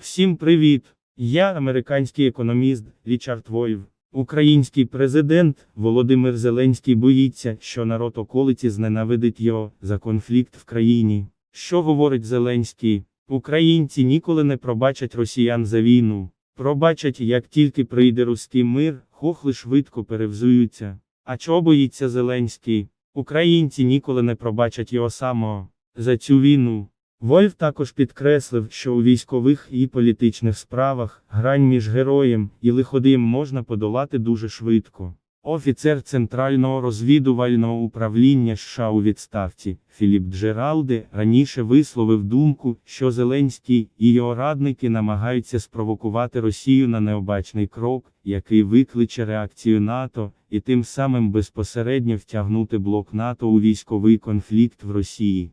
Всім привіт! Я американський економіст Річард Войв. Український президент Володимир Зеленський боїться, що народ околиці зненавидить його за конфлікт в країні. Що говорить Зеленський? Українці ніколи не пробачать росіян за війну. Пробачать, як тільки прийде руський мир, хохли швидко перевзуються. А чого боїться Зеленський? Українці ніколи не пробачать його самого за цю війну. Вольф також підкреслив, що у військових і політичних справах грань між героєм і лиходієм можна подолати дуже швидко. Офіцер Центрального розвідувального управління США у відставці Філіп Джералде раніше висловив думку, що Зеленський і його радники намагаються спровокувати Росію на необачний крок, який викличе реакцію НАТО, і тим самим безпосередньо втягнути блок НАТО у військовий конфлікт в Росії.